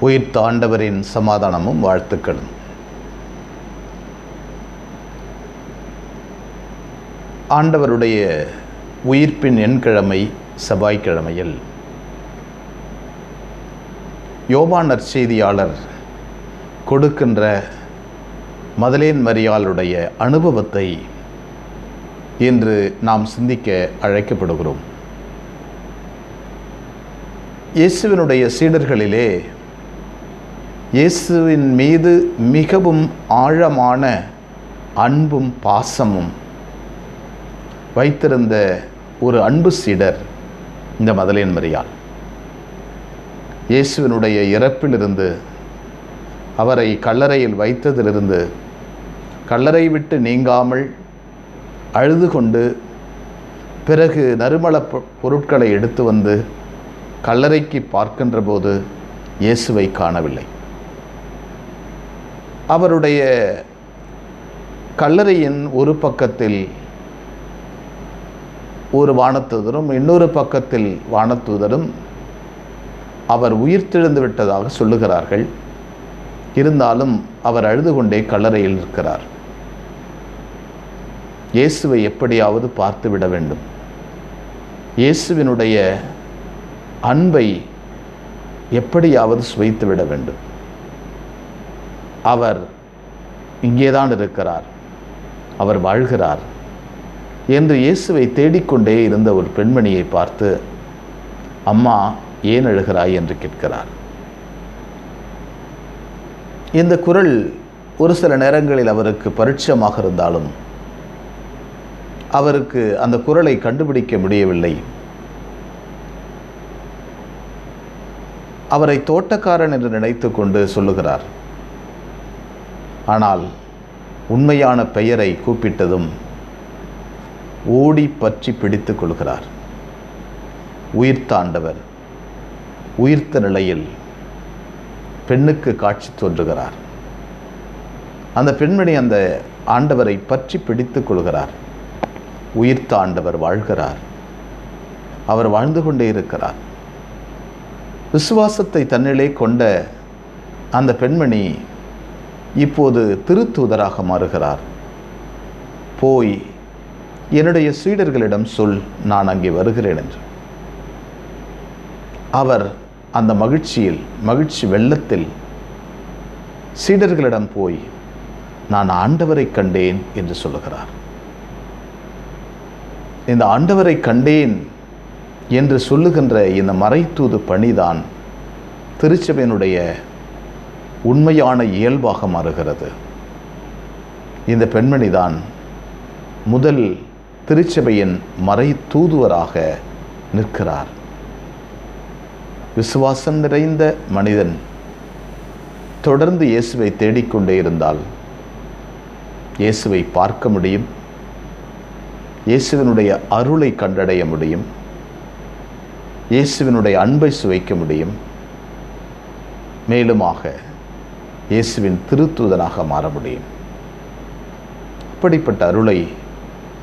உயிர் தாண்டவரின் சமாதானமும் வாழ்த்துக்களும். ஆண்டவருடைய உயிர்ப்பின் எண்கிழமை செவ்வாய்க்கிழமையில் யோவான் நற்செய்தியாளர் கொடுக்கின்ற மதலேன் மரியாளுடைய அனுபவத்தை இன்று நாம் சிந்திக்க அழைக்கப்படுகிறோம். இயேசுவினுடைய சீடர்களிலே இயேசுவின் மீது மிகவும் ஆழமான அன்பும் பாசமும் வைத்திருந்த ஒரு அன்பு சீடர் இந்த மதலேன் மரியாள். இயேசுவினுடைய இறப்பிலிருந்து அவரை கல்லறையில் வைத்ததிலிருந்து கல்லறை விட்டு நீங்காமல் அழுது கொண்டு பிறகு நறுமண பொ- பொருட்களை எடுத்து வந்து கல்லறைக்கு பார்க்கின்ற போது இயேசுவை காணவில்லை. அவருடைய கல்லறையின் ஒரு பக்கத்தில் ஒரு வானத்துதரும் இன்னொரு பக்கத்தில் வானத்துதரும் அவர் உயிர்த்தெழுந்து விட்டதாக சொல்லுகிறார்கள். இருந்தாலும் அவர் அழுது கொண்டே கல்லறையில் இருக்கிறார் இயேசுவை எப்படியாவது பார்த்து விட வேண்டும். இயேசுவினுடைய அன்பை எப்படியாவது சுவைத்து விட வேண்டும். அவர் இங்கேதான் இருக்கிறார். அவர் வாழ்கிறார். என்று இயேசுவை தேடிக்கொண்டே இருந்த ஒரு பெண்மணியை பார்த்து அம்மா ஏன் அழுகிறாய்? என்று கேட்கிறார். இந்த குரல் ஒரு சில நேரங்களில் அவருக்கு பரிட்சயமாக இருந்தாலும் அவருக்கு அந்த குரலை கண்டுபிடிக்க முடியவில்லை. அவரை தோட்டக்காரன் என்று நினைத்து கொண்டு சொல்லுகிறார். ஆனால் உண்மையான பெயரை கூப்பிட்டதும் ஓடி பற்றி பிடித்து கொள்கிறார். உயிர்த்தாண்டவர் உயிர்த்த நிலையில் பெண்ணுக்கு காட்சி தோன்றுகிறார். அந்த பெண்மணி அந்த ஆண்டவரை பற்றி பிடித்து கொள்கிறார். உயிர்த்த ஆண்டவர் வாழ்கிறார். அவர் வாழ்ந்து கொண்டே இருக்கிறார். விசுவாசத்தை தன்னிலே கொண்ட அந்த பெண்மணி இப்போது திருத்தூதராக மாறுகிறார். போய் என்னுடைய சீடர்களிடம் சொல் நான் அங்கே வருகிறேன் என்று. அவர் அந்த மகிழ்ச்சியில் மகிழ்ச்சி வெள்ளத்தில் சீடர்களிடம் போய் நான் ஆண்டவரை கண்டேன் என்று சொல்லுகிறார். இந்த ஆண்டவரை கண்டேன் என்று சொல்லுகின்ற இந்த மறைத்தூது பணிதான் திருச்சபையினுடைய உண்மையான இயல்பாக மாறுகிறது. இந்த பெண்மணிதான் முதல் திருச்சபையின் மறை தூதுவராக நிற்கிறார். விசுவாசம் நிறைந்த மனிதன் தொடர்ந்து இயேசுவை தேடிக்கொண்டே இருந்தால் இயேசுவை பார்க்க முடியும். இயேசுவினுடைய அருளை கண்டடைய முடியும். இயேசுவினுடைய அன்பை சுவைக்க முடியும். மேலுமாக இயேசுவின் திருத்துதனாக மாற முடியும். அப்படிப்பட்ட அருளை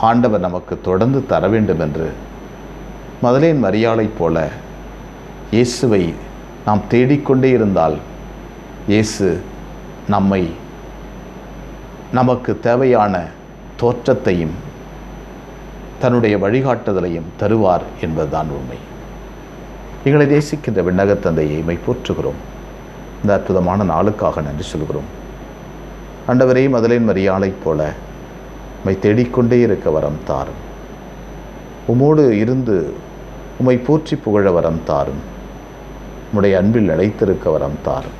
ஆண்டவர் நமக்கு தொடர்ந்து தர வேண்டும் என்று மதலேன் மரியாளைப் போல இயேசுவை நாம் தேடிக்கொண்டே இருந்தால் இயேசு நம்மை நமக்கு தேவையான தோற்றத்தையும் தன்னுடைய வழிகாட்டுதலையும் தருவார் என்பதுதான் உண்மை. எங்களை நேசிக்கின்ற விண்ணகத்தந்தையை மை போற்றுகிறோம் இந்த அற்புதமான நாளுக்காக நன்றி சொல்கிறோம். ஆண்டவரே மதலின் மரியாளைப் போல உம்மை தேடிக்கொண்டே இருக்க வரம் தாரும். உமோடு இருந்து உம்மை போற்றி புகழ வரம் தாரும். உம்முடைய அன்பில் நிலைத்திருக்க வரம் தாரும்.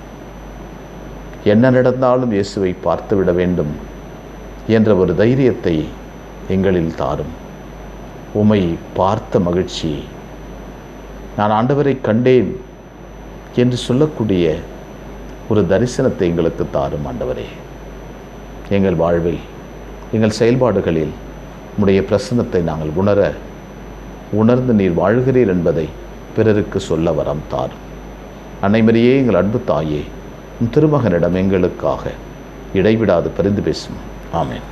என்ன நடந்தாலும் இயேசுவை பார்த்துவிட வேண்டும் என்ற ஒரு தைரியத்தை எங்களில் தாரும். உம்மை பார்த்த மகிழ்ச்சி நான் ஆண்டவரை கண்டேன் என்று சொல்லக்கூடிய ஒரு தரிசனத்தை எங்களுக்கு தாரும் ஆண்டவரே. எங்கள் வாழ்வில் எங்கள் செயல்பாடுகளில் உம்முடைய பிரசனத்தை நாங்கள் உணர உணர்ந்து நீர் வாழ்கிறீர் என்பதை பிறருக்கு சொல்ல வரம் தாரும் அன்னைமரியே எங்கள் அன்பு தாயே திருமகனிடம் எங்களுக்காக இடைவிடாது பரிந்து பேசும். ஆமேன்.